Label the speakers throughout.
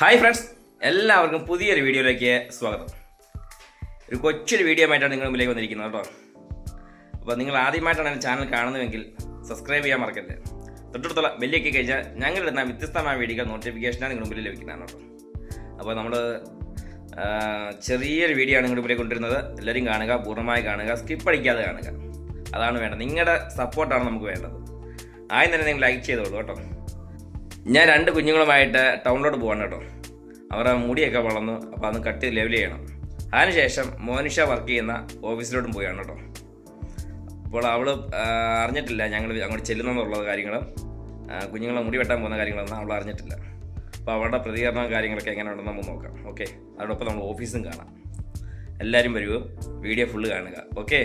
Speaker 1: Hi friends എല്ലാവർക്കും പുതിയൊരു വീഡിയോയിലേക്ക് സ്വാഗതം. ഒരു കൊച്ചൊരു വീഡിയോ ആയിട്ടാണ് നിങ്ങൾ മുമ്പിലേക്ക് വന്നിരിക്കുന്നത് കേട്ടോ. അപ്പോൾ നിങ്ങൾ ആദ്യമായിട്ടാണ് എന്റെ ചാനൽ കാണുന്നതെങ്കിൽ സബ്സ്ക്രൈബ് ചെയ്യാൻ മറക്കരുത് തൊട്ടടുത്തുള്ള ബെല്ലൊക്കെ കഴിഞ്ഞാൽ ഞങ്ങളിടുന്ന വ്യത്യസ്തമായ വീഡിയോ നോട്ടിഫിക്കേഷനാണ് നിങ്ങൾ മുമ്പിൽ ലഭിക്കുന്നതാണ് കേട്ടോ. അപ്പോൾ നമ്മൾ ചെറിയൊരു വീഡിയോ ആണ് നിങ്ങളുടെ മുമ്പിലേക്ക് കൊണ്ടുവരുന്നത്. എല്ലാവരും കാണുക പൂർണമായി കാണുക സ്കിപ്പ് അടിക്കാതെ കാണുക. അതാണ് വേണ്ടത്. നിങ്ങളുടെ സപ്പോർട്ടാണ് നമുക്ക് വേണ്ടത്. ആദ്യം തന്നെ നിങ്ങൾ ലൈക്ക് ചെയ്തോളൂ കേട്ടോ. ഞാൻ രണ്ട് കുഞ്ഞുങ്ങളുമായിട്ട് ടൗണിലോട്ട് പോവാണ് കേട്ടോ. അവരുടെ മുടിയൊക്കെ വളർന്നു അപ്പോൾ അതൊന്ന് കട്ട് ലെവൽ ചെയ്യണം. അതിനുശേഷം മോനിഷ വർക്ക് ചെയ്യുന്ന ഓഫീസിലോട്ടും പോയാണ് കേട്ടോ. അപ്പോൾ അവൾ അറിഞ്ഞിട്ടില്ല ഞങ്ങൾ അങ്ങോട്ട് ചെല്ലുന്നെന്നുള്ള കാര്യങ്ങളും. കുഞ്ഞുങ്ങളെ മുടി വെട്ടാൻ പോകുന്ന കാര്യങ്ങളൊന്നും അവൾ അറിഞ്ഞിട്ടില്ല. അപ്പോൾ അവളുടെ പ്രതികരണവും കാര്യങ്ങളൊക്കെ എങ്ങനെ ഉണ്ടെന്ന് നമുക്ക് നോക്കാം. ഓക്കെ. അതോടൊപ്പം നമ്മൾ ഓഫീസും കാണാം. എല്ലാവരും വരുമോ വീഡിയോ ഫുള്ള് കാണുക. ഓക്കെ.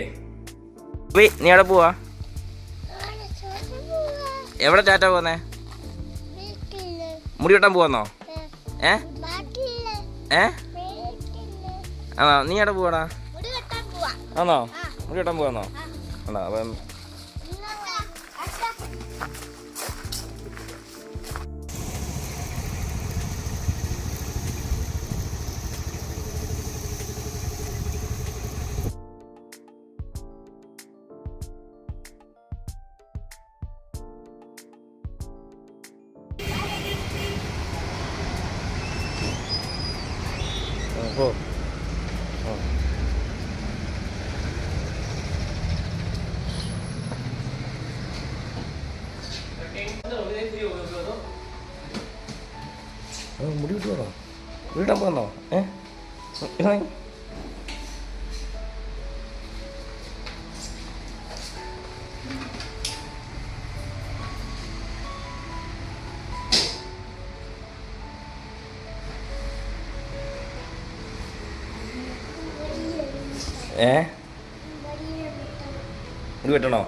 Speaker 1: നീ എവിടെ പോവാ? എവിടെ ടാറ്റ പോകുന്നേ മുടി വെട്ടാൻ പോവാന്നോ? ഏ? ഏ? ആണോ? നീ എവിടെ പോവാടാ? ആണോ? മുടി വെട്ടാൻ പോവാന്നോ? ആണോ? അപ്പം പോ മുടി വിട്ടുവാണോ വീട്ടാൻ പോകണോ ഏ? ഇറങ്ങി. ഏ? ഇത് വെട്ടണോ?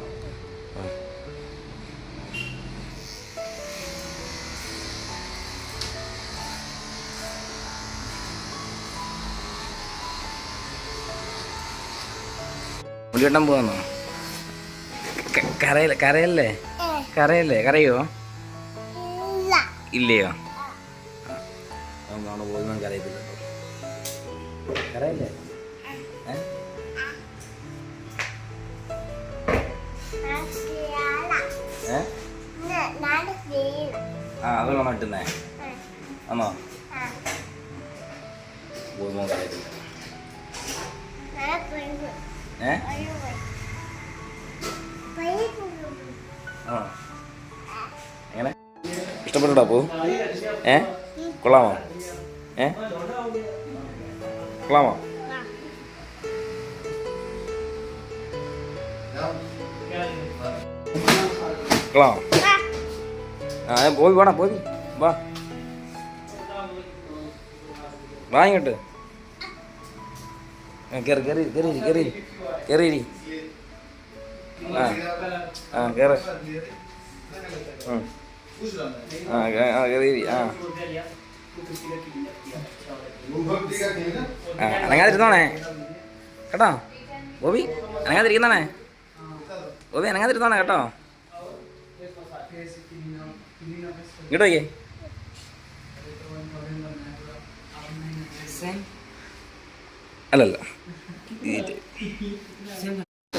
Speaker 1: മുടി വെട്ടാൻ പോവാന്നോ കരയല്ലേ കരയല്ലേ? കരയല്ലേ? കരയോ? ഇല്ലയോ? നമ്മളവിടെ പോകുന്ന കരയത്തില്ല. കരയല്ലേ? ഏ? ആ അതുള്ള നട്ടുന്നേ ആണോ? ഏ? എങ്ങനെ? ഇഷ്ടപ്പെട്ടോ പോ ഏ? കൊള്ളാമോ? ഏ? കൊള്ളാമോ? കൊള്ളാമോ? ആ പോയി വേണം പോയി. വാ. വാ ഇങ്ങോട്ട്. ആ, കയറി കയറി കയറി കയറി കേറി ആ ആ ഉം. ആ ആ കേറി ആ. ആ അനങ്ങാതിരുന്നോണേ. കേട്ടോ? ഗോപി അനങ്ങാതിരിക്കുന്നോണേ? ഗോപി അനങ്ങാതിരുന്നോണേ കേട്ടോ? ഇങ്ങോട്ട് നോക്കിയേ. അല്ലല്ല.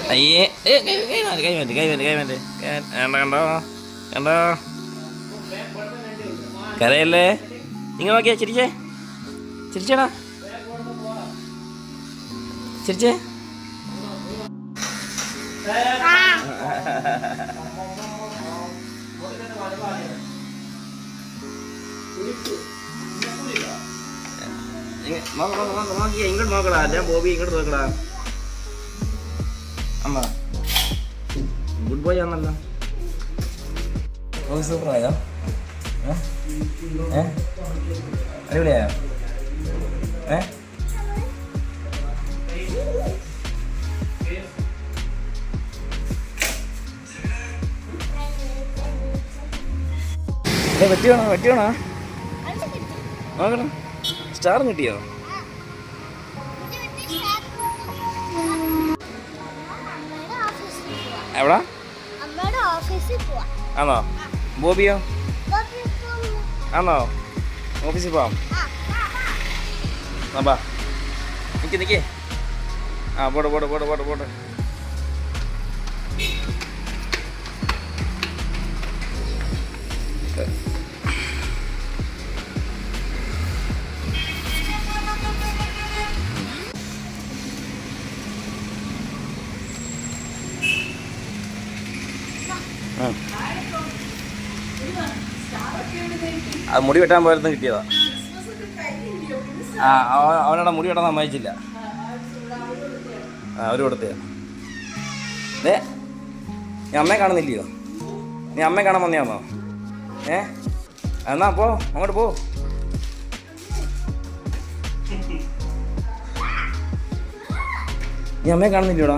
Speaker 1: അയ്യേ. കൈ മാറ്റ് കൈ മാറ്റ് കൈ കണ്ട കണ്ടോ കണ്ടോ? കണ്ടോ? കരയല്ലേ? നിങ്ങൾ നോക്കിയാ ചിരിച്ചേ. ചിരിച്ചേടാ. ചിരിച്ചേ. ഇങ്ങോട്ട് നോക്കടാ ഞാൻ ബോബി ഇങ്ങോട്ട് നോക്കടാ. അമ്മ. ഗുഡ് ബോയ് ആണല്ലോ ബോബി ഏ? ഏ? അടിപൊളിയായോ? ഏ? വെട്ടിയാണോ വെട്ടിയാണോ? നോക്കണം. സ്റ്റാർ കിട്ടിയോ? എവിടാ? ആണോ ബോബിയോ? ആണോ ഓഫീസിൽ പോവാം. ബാ നിക്ക് നിക്ക്. ആ പോട്ടെ പോട്ടെ പോട്ടെ പോട്ടെ പോട്ടെ അത് മുടി വെട്ടാൻ പോയിരുന്നു കിട്ടിയതാ. ആ അവനവിടെ മുടി വെട്ടാൻ സമ്മതിച്ചില്ല. ആ അവർ കൊടുത്തയാ ഏ നീ അമ്മയെ കാണുന്നില്ലയോ? നീ അമ്മയെ കാണാൻ വന്നെയാന്നോ? ഏ എന്നാ പോ അങ്ങോട്ട് പോ നീ അമ്മയെ കാണുന്നില്ലയോടാ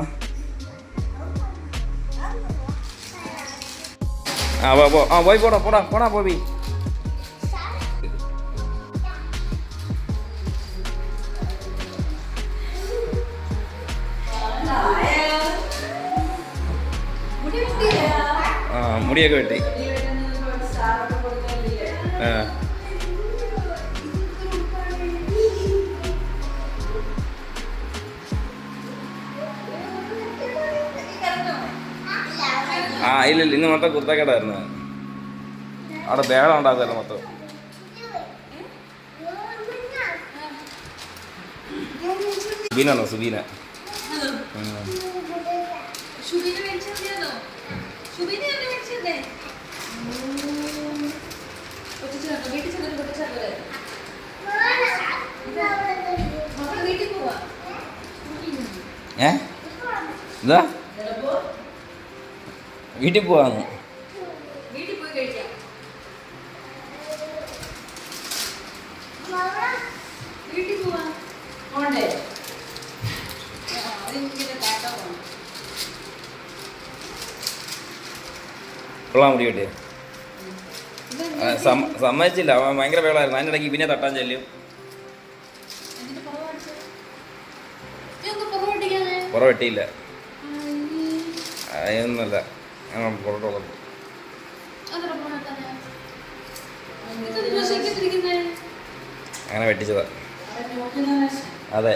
Speaker 1: ആ പോ പോ ആ പോയി പോടാ പോടാ പോടാ പോയി ആ മുടിയൊക്കെ ആ ഇല്ല ഇല്ല ഇന്ന് മൊത്തം കുർത്തക്കേടായിരുന്നു അവിടെ ബേളം ഉണ്ടാക്കുമല്ലോ മൊത്തം. സുബീനാണോ? സുബീന. ഏ?
Speaker 2: ശുഭിനെ കാട്ടാ പോവാന്ന്.
Speaker 1: കൊള്ളാൻ മുടി
Speaker 2: ഇതെന്താ
Speaker 1: സമ്മതിച്ചില്ല. അവൻ ഭയങ്കര വേളായിരുന്നു അതിന്റെ ഇടയ്ക്ക് പിന്നെ തട്ടാൻ ചെല്ലും.
Speaker 2: എന്തിന്റെ പുറകെ അടിച്ചേ? നീ ഒന്ന് പുറകെ അടിക്കാഞ്ഞേ?
Speaker 1: പുറ വെട്ടിയില്ല അതൊന്നുമല്ല. ഞങ്ങൾ
Speaker 2: പുറത്തുള്ളത്?
Speaker 1: അങ്ങനെ വെട്ടിച്ചതാ. അതെ?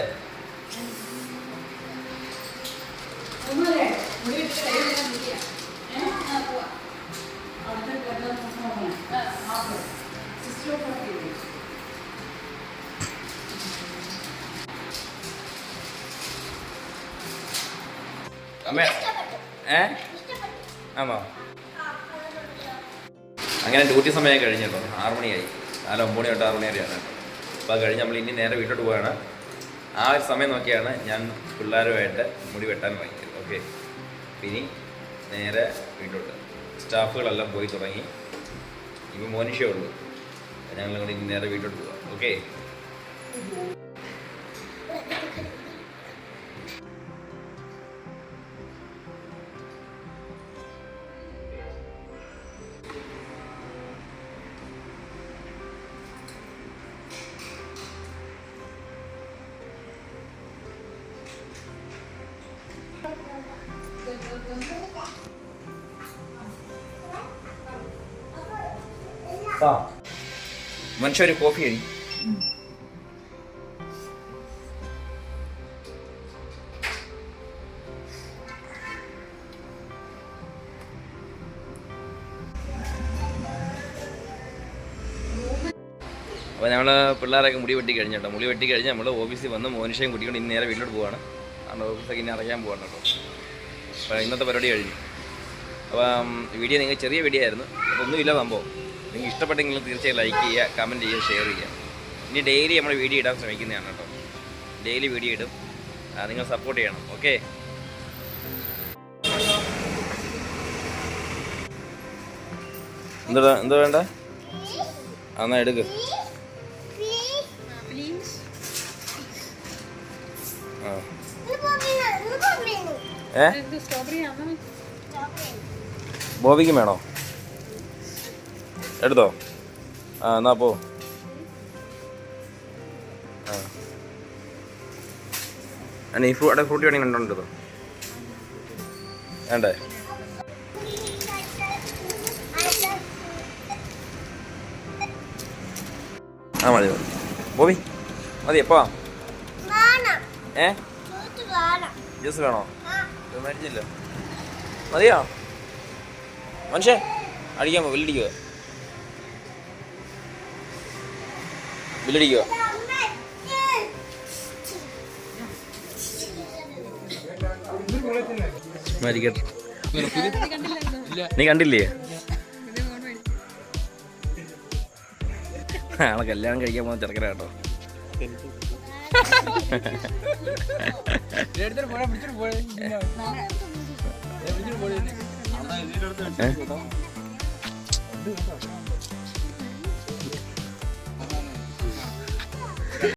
Speaker 1: അമ്മ. ഏ? ആണോ? അങ്ങനെ ഡ്യൂട്ടി സമയം കഴിഞ്ഞിട്ടോ ആറു മണിയായി നാല് ഒമ്പത് മണി തൊട്ട് ആറ് മണി വരെയാണ് അപ്പോൾ കഴിഞ്ഞ് നമ്മൾ ഇനി നേരെ വീട്ടിലോട്ട് പോവുകയാണ് ആ ഒരു സമയം നോക്കിയാണ് ഞാൻ പിള്ളേരുമായിട്ട് മുടി വെട്ടാൻ വാങ്ങിയത് ഓക്കെ. ഇനി നേരെ വീട്ടിലോട്ട്. സ്റ്റാഫുകളെല്ലാം പോയി തുടങ്ങി. ഇപ്പം മോനിഷേ ഉള്ളൂ. ഞങ്ങൾ ഇനി നേരെ വീട്ടിലോട്ട് പോവാം. ഓക്കെ. മനുഷ്യ ഒരു കോഫി കഴി. അപ്പോൾ നമ്മൾ പിള്ളേരൊക്കെ മുടി വെട്ടി കഴിഞ്ഞു കേട്ടോ. മുടി വെട്ടി കഴിഞ്ഞ് നമ്മൾ ഓഫീസിൽ വന്ന് മോനിഷയും കുട്ടിക്കൊണ്ട് ഇന്ന് നേരെ വീട്ടിലോട്ട് പോവാണ്. കാരണം ഓഫീസൊക്കെ ഇനി അടയ്ക്കാൻ പോവാണ് കേട്ടോ. അപ്പോൾ ഇന്നത്തെ പരിപാടി കഴിഞ്ഞു. അപ്പം വീഡിയോ നിങ്ങൾ ചെറിയ വീഡിയോ ആയിരുന്നു. ഒന്നുമില്ല സംഭവം. നിങ്ങൾക്ക് ഇഷ്ടപ്പെട്ടെങ്കിൽ തീർച്ചയായും ലൈക്ക് ചെയ്യുക കമന്റ് ചെയ്യുക ഷെയർ ചെയ്യുക. ഇനി ഡെയിലി നമ്മൾ വീഡിയോ ഇടാൻ ശ്രമിക്കുന്നതാണ് കേട്ടോ. ഡെയിലി വീഡിയോ ഇടും. നിങ്ങൾ സപ്പോർട്ട് ചെയ്യണം ഓക്കെ എന്താ എന്താ വേണ്ട? എന്നാ എടുക്ക്. ഏ? ബോബിക്കും വേണോ? എടുത്തോ? ആ എന്നാ പോ. ആ. ഈ ഫ്രൂ ഫ്രൂട്ടി വേണമെങ്കിൽ ഉണ്ടോ വേണ്ടേ? ആ മതി മതി. ബോബി മതി എപ്പോ ഏ? ജ്യൂസ് വേണോ? മേടിച്ചില്ല. മതിയോ? മനുഷ്യ അടിക്കാൻ പോ. ബില്ലടിക്കുക നീ കണ്ടില്ലേ? ആളെ കല്യാണം കഴിക്കാൻ പോകുന്ന ചെറുക്കന കേട്ടോ ഏ?